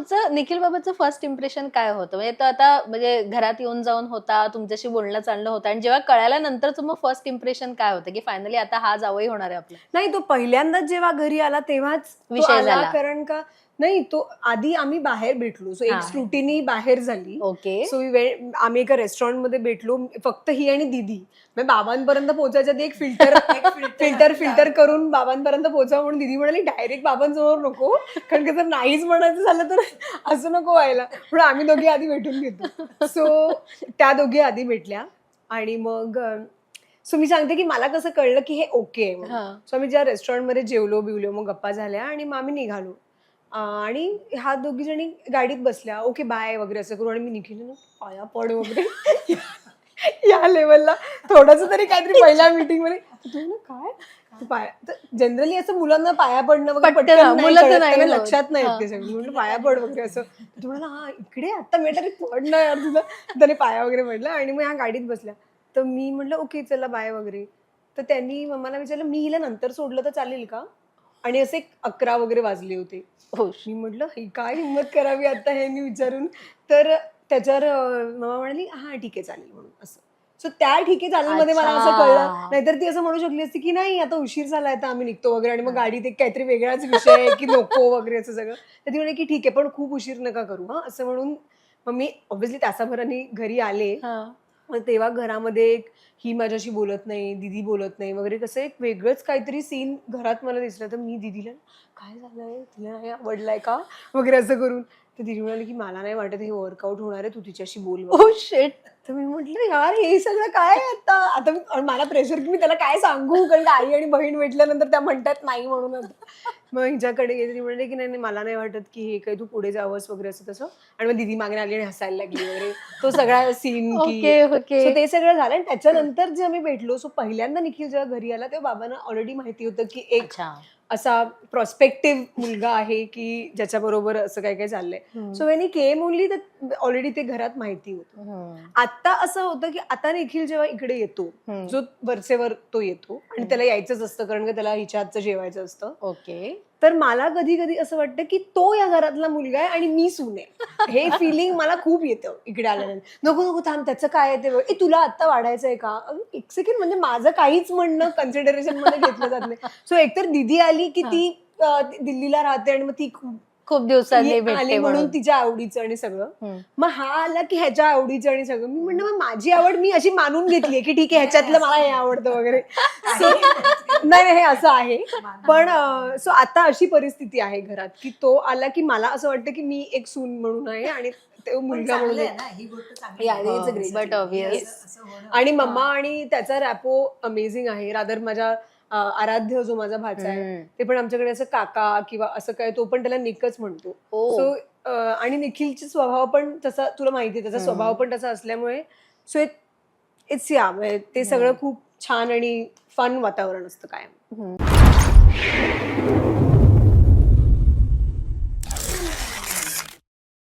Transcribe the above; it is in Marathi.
तुमचं निखिल बाबाचं फर्स्ट इम्प्रेशन काय होतं? म्हणजे तो आता म्हणजे घरात येऊन जाऊन होता तुमच्याशी बोलणं चालणं होतं आणि जेव्हा कळाल्यानंतरचं मग फर्स्ट इम्प्रेशन काय होतं? की फायनली आता हा जावई होणार आहे आपला. नाही तो पहिल्यांदाच जेव्हा घरी आला तेव्हाच विषय झाला. कारण का नाही तो आधी आम्ही बाहेर भेटलो. सो. एक स्क्रुटिनी बाहेर झाली. ओके सो आम्ही एका रेस्टॉरंटमध्ये भेटलो. फक्त ही आणि दिदी. बाबांपर्यंत पोहोचायच्या आधी एक फिल्टर फिल्टर फिल्टर करून बाबांपर्यंत पोहोचावं म्हणून दिदी म्हणाली डायरेक्ट बाबांसमोर नको. कारण की जर नाहीच म्हणायचं झालं तर असं नको व्हायला. म्हणून आम्ही दोघी आधी भेटून घेतो. सो त्या दोघी आधी भेटल्या. आणि मग सो मी सांगते की मला कसं कळलं की हे ओके आहे. सो आम्ही ज्या रेस्टॉरंटमध्ये जेवलो बिवलो मग गप्पा झाल्या आणि मग आम्ही निघालो. आणि ह्या दोघी जणी गाडीत बसल्या ओके बाय वगैरे असं करून. आणि मी निघेली ना पाया पड वगैरे. या लेवलला थोडस तरी काहीतरी पहिल्या मीटिंगमध्ये. ना काय? पाया जनरली असं मुलांना पाया पडणं वगैरे पटकन, मुलं. लक्षात नाही. येत सगळं. म्हटलं पाया पड वगैरे असं. तू म्हणाला हा इकडे आता मी तरी पड ना यार तुझं त्याने पाया वगैरे पडला आणि मग ह्या गाडीत बसल्या. तर मी म्हटलं ओके चला बाय वगैरे. तर त्यांनी मम्माला विचारलं मी हिला नंतर सोडलं तर चालेल का? आणि असे अकरा वगैरे वाजले होते. हो मी म्हटलं ही काय हिंमत करावी आता हे मी विचारून? तर त्याच्यावर मामा म्हणाली हा ठीक आहे चालेल म्हणून असं. सो त्या ठीक आहे चालेल मध्ये मला असं. कळलं. नाहीतर ती असं म्हणू शकली असती की नाही आता उशीर झाला आता आम्ही निघतो वगैरे आणि मग गाडीत एक काहीतरी वेगळाच विषय आहे की नको वगैरे असं सगळं. तर ती म्हणे की ठीक आहे पण खूप उशीर नका करू हा असं म्हणून मग मी ऑब्व्हियसली तासाभराने घरी आले. मग तेव्हा घरामध्ये एक ही माझ्याशी बोलत नाही दिदी बोलत नाही वगैरे कसं एक वेगळंच काहीतरी सीन घरात मला दिसलं. तर मी दिदीला काय झालंय? तिला नाही आवडलाय का? वगैरे असं करून. तर दिदी म्हणाली की मला नाही वाटत हे वर्कआउट होणार आहे तू तिच्याशी बोल वगैरे." ओ शेट तर मी म्हटलं यार हे सगळं काय आता? आता मी- मला प्रेशर की मी त्याला काय सांगू? कारण का आई आणि बहीण भेटल्यानंतर त्या म्हणतात नाही म्हणून आता. मग हिच्याकडे गेली ती म्हणले की नाही नाही, मला नाही वाटत की हे काही तू पुढे जावंस वगैरे असं तसं. आणि मग दिदी मागे आली आणि हसायला लागली वगैरे. तो सगळा सीन की ओके ओके सो ते सगळं झालं आणि त्याच्यानंतर जे आम्ही भेटलो सो पहिल्यांदा निखिल जेव्हा घरी आला तेव्हा बाबांना ऑलरेडी माहिती होतं की एक अच्छा. असा प्रॉस्पेक्टिव्ह मुलगा आहे की ज्याच्याबरोबर असं काय काय चाललंय. सो वेन केम ओनली तर ऑलरेडी ते घरात माहिती होतं. आता असं होतं की आता निखिल जेव्हा इकडे येतो. जो वरचेवर तो येतो आणि त्याला यायचंच असतं कारण का त्याला हिच्या हातचं जेवायचं असतं. ओके तर मला कधी कधी असं वाटतं की तो या घरातला मुलगा आहे आणि मी सून आहे. हे फिलिंग मला खूप येतं इकडे आल्यानंतर. नको नको थांब त्याचं काय आहे ते बघ. ए तुला आता वाढायचं आहे का? एक सेकंड म्हणजे माझं काहीच म्हणणं कन्सिडरेशनमध्ये घेतलं जात नाही. सो एकतर दिदी आली की ती दिल्लीला राहते आणि मग ती खूप दिवसांनी आली म्हणून तिच्या आवडीचं आणि सगळं. मग हा आला की ह्याच्या आवडीचं आणि सगळं. मी म्हणलं मग माझी आवड मी अशी मानून घेतलीये की ठीक आहे ह्याच्यातलं मला हे आवडतं वगैरे. नाही नाही, हे असं आहे. पण सो आता अशी परिस्थिती आहे घरात की तो आला की मला असं वाटतं की मी एक सून म्हणून आहे आणि तो मुलगा म्हणून आहे. Yeah, it's a great but obvious आणि मम्मा आणि त्याचा रॅपो अमेझिंग आहे. रादर माझ्या अं, आराध्य जो माझा भाचा आहे हम्म. ते पण आमच्याकडे असं काका किंवा असं काय तो पण त्याला निकच म्हणतो. सो आणि निखिलचा स्वभाव पण तसा तुला माहिती आहे त्याचा स्वभाव पण तसा असल्यामुळे सो इट्स या ते सगळं खूप छान आणि फन वातावरण असतं कायम.